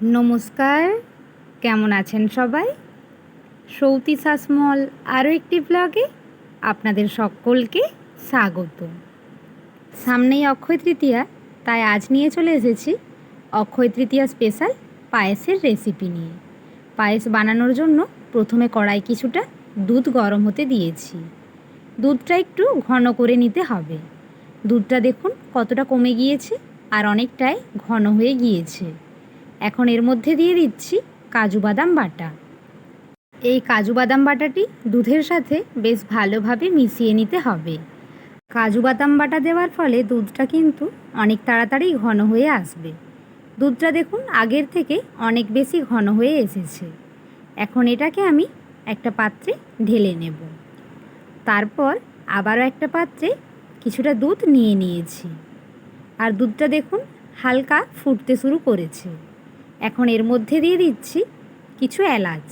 নমস্কার, কেমন আছেন সবাই? সৌতি শাসমল আরও একটি ব্লগে আপনাদের সকলকে স্বাগত। সামনেই অক্ষয় তৃতীয়া, তাই আজ নিয়ে চলে এসেছি অক্ষয় তৃতীয়া স্পেশাল পায়েসের রেসিপি নিয়ে। পায়েস বানানোর জন্য প্রথমে কড়াই কিছুটা দুধ গরম হতে দিয়েছি। দুধটা একটু ঘন করে নিতে হবে। দুধটা দেখুন কতটা কমে গিয়েছে আর অনেকটাই ঘন হয়ে গিয়েছে। এখন এর মধ্যে দিয়ে দিচ্ছি কাজু বাদাম বাটা। এই কাজু বাদাম বাটাটি দুধের সাথে বেশ ভালোভাবে মিশিয়ে নিতে হবে। কাজু বাদাম বাটা দেওয়ার ফলে দুধটা কিন্তু অনেক তাড়াতাড়ি ঘন হয়ে আসবে। দুধটা দেখুন আগের থেকে অনেক বেশি ঘন হয়ে এসেছে। এখন এটাকে আমি একটা পাত্রে ঢেলে নেব। তারপর আবারও একটা পাত্রে কিছুটা দুধ নিয়ে নিয়েছি। আর দুধটা দেখুন হালকা ফুটতে শুরু করেছে। এখন এর মধ্যে দিয়ে দিচ্ছি কিছু এলাচ।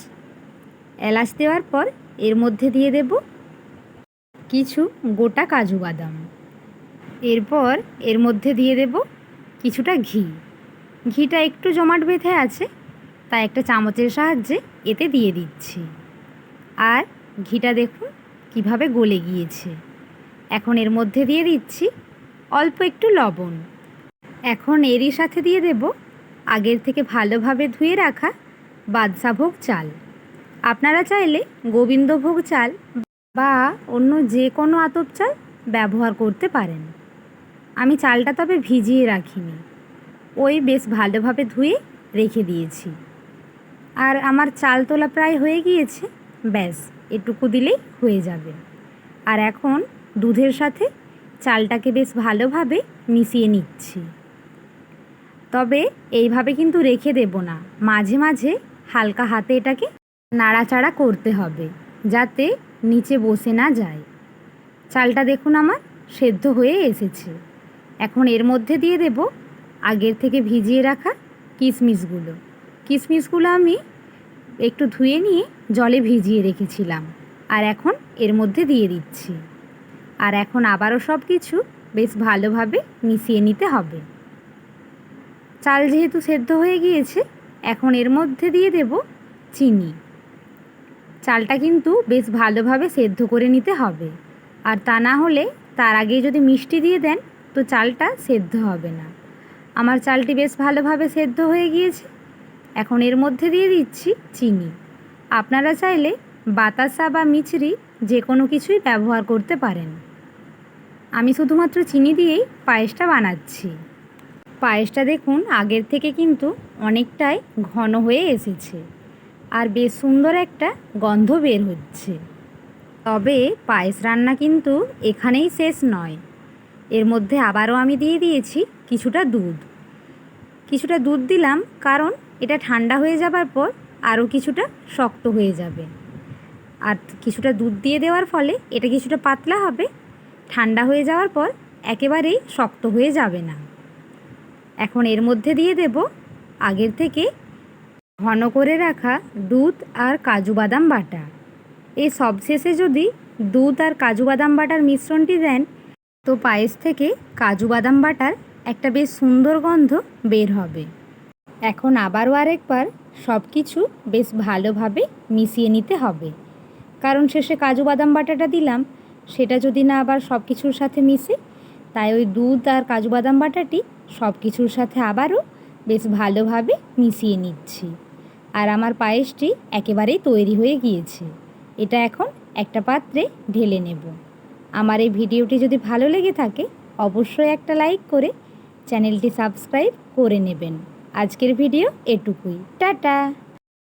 এলাচ দেওয়ার পর এর মধ্যে দিয়ে দেব কিছু গোটা কাজু বাদাম। এরপর এর মধ্যে দিয়ে দেব কিছুটা ঘি। ঘিটা একটু জমাট বেঁধে আছে, তাই একটা চামচের সাহায্যে এতে দিয়ে দিচ্ছি। আর ঘিটা দেখুন কীভাবে গলে গিয়েছে। এখন এর মধ্যে দিয়ে দিচ্ছি অল্প একটু লবণ। এখন এরই সাথে দিয়ে দেব আগের থেকে ভালোভাবে ধুয়ে রাখা বাদশাভোগ চাল। আপনারা চাইলে গোবিন্দভোগ চাল বা অন্য যে কোনো আতপ চাল ব্যবহার করতে পারেন। আমি চালটা তবে ভিজিয়ে রাখিনি। ওই বেশ ভালোভাবে ধুয়ে রেখে দিয়েছি। আর আমার চাল তোলা প্রায় হয়ে গিয়েছে। ব্যাস, এটুকু দিলেই হয়ে যাবে। আর এখন দুধের সাথে চালটাকে বেশ ভালোভাবে মিশিয়ে নিচ্ছি। তবে এইভাবে কিন্তু রেখে দেব না। মাঝে মাঝে হালকা হাতে এটাকে নাড়াচাড়া করতে হবে, যাতে নিচে বসে না যায়। চালটা দেখুন আমার সেদ্ধ হয়ে এসেছে। এখন এর মধ্যে দিয়ে দেব আগের থেকে ভিজিয়ে রাখা কিশমিশগুলো কিশমিশগুলো আমি একটু ধুয়ে নিয়ে জলে ভিজিয়ে রেখেছিলাম, আর এখন এর মধ্যে দিয়ে দিচ্ছি। আর এখন আবারও সব কিছু বেশ ভালোভাবে মিশিয়ে নিতে হবে। চাল যেহেতু সেদ্ধ হয়ে গিয়েছে, এখন এর মধ্যে দিয়ে দেব চিনি। চালটা কিন্তু বেশ ভালোভাবে সেদ্ধ করে নিতে হবে। আর তা না হলে তার আগে যদি মিষ্টি দিয়ে দেন, তো চালটা সেদ্ধ হবে না। আমার চালটি বেশ ভালোভাবে সেদ্ধ হয়ে গিয়েছে। এখন এর মধ্যে দিয়ে দিচ্ছি চিনি। আপনারা চাইলে বাতাসা বা মিছরি যে কোনো কিছুই ব্যবহার করতে পারেন। আমি শুধুমাত্র চিনি দিয়েই পায়েসটা বানাচ্ছি। পায়েসটা দেখুন, আগের থেকে কিন্তু অনেকটাই ঘন হয়ে এসেছে আর বেশ সুন্দর একটা গন্ধ বের হচ্ছে। তবে পায়েস রান্না কিন্তু এখানেই শেষ নয়। এর মধ্যে আবারও আমি দিয়ে দিয়েছি কিছুটা দুধ। কিছুটা দুধ দিলাম কারণ এটা ঠান্ডা হয়ে যাবার পর আরও কিছুটা শক্ত হয়ে যাবে। আর কিছুটা দুধ দিয়ে দেওয়ার ফলে এটা কিছুটা পাতলা হবে। ঠান্ডা হয়ে যাওয়ার পর একেবারেই শক্ত হয়ে যাবে না। এখন এর মধ্যে দিয়ে দেব আগের থেকে ঘন করে রাখা দুধ আর কাজু বাদাম বাটা। এই সবশেষে যদি দুধ আর কাজু বাদাম বাটার মিশ্রণটি দেন, তো পায়েস থেকে কাজু বাদাম বাটার একটা বেশ সুন্দর গন্ধ বের হবে। এখন আবারও আরেকবার সব কিছু বেশ ভালোভাবে মিশিয়ে নিতে হবে। কারণ শেষে কাজু বাদাম বাটাটা দিলাম, সেটা যদি না আবার সব কিছুর সাথে মিশে তাই ওই দুধ আর কাজু বাদাম বাটাটি সব কিছুর সাথে আবারও বেশ ভালোভাবে মিশিয়ে নিচ্ছি। আর আমার পায়েসটি একেবারেই তৈরি হয়ে গিয়েছে। এটা এখন একটা পাত্রে ঢেলে নেব। আমার এই ভিডিওটি যদি ভালো লেগে থাকে, অবশ্যই একটা লাইক করে চ্যানেলটি সাবস্ক্রাইব করে নেবেন। আজকের ভিডিও এটুকুই। টাটা!